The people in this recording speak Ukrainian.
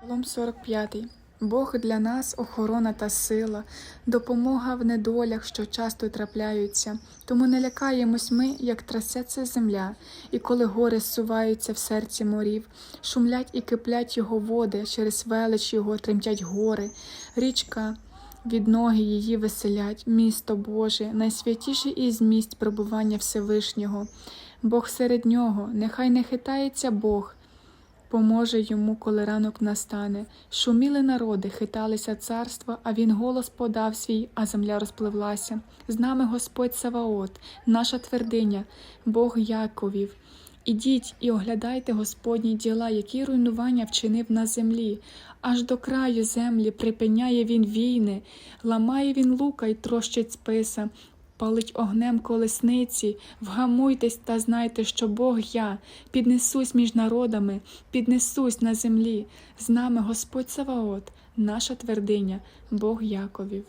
Псалом 45. Бог для нас охорона та сила, допомога в недолях, що часто трапляються. Тому не лякаємось ми, як трясеться земля, і коли гори зсуваються в серці морів, шумлять і киплять його води, через велич його тремтять гори, річка. Від ноги її веселять, місто Боже, найсвятіший із місць пробування Всевишнього. Бог серед нього, нехай не хитається Бог, поможе йому, коли ранок настане. Шуміли народи, хиталися царства, а він голос подав свій, а земля розпливлася. З нами Господь Саваот, наша твердиня, Бог Яковів. Ідіть і оглядайте Господні діла, які руйнування вчинив на землі. Аж до краю землі припиняє він війни, ламає він лука й трощить списа, палить огнем колесниці, вгамуйтесь та знайте, що Бог я, піднесусь між народами, піднесусь на землі. З нами Господь Саваот, наша твердиня, Бог Яковів.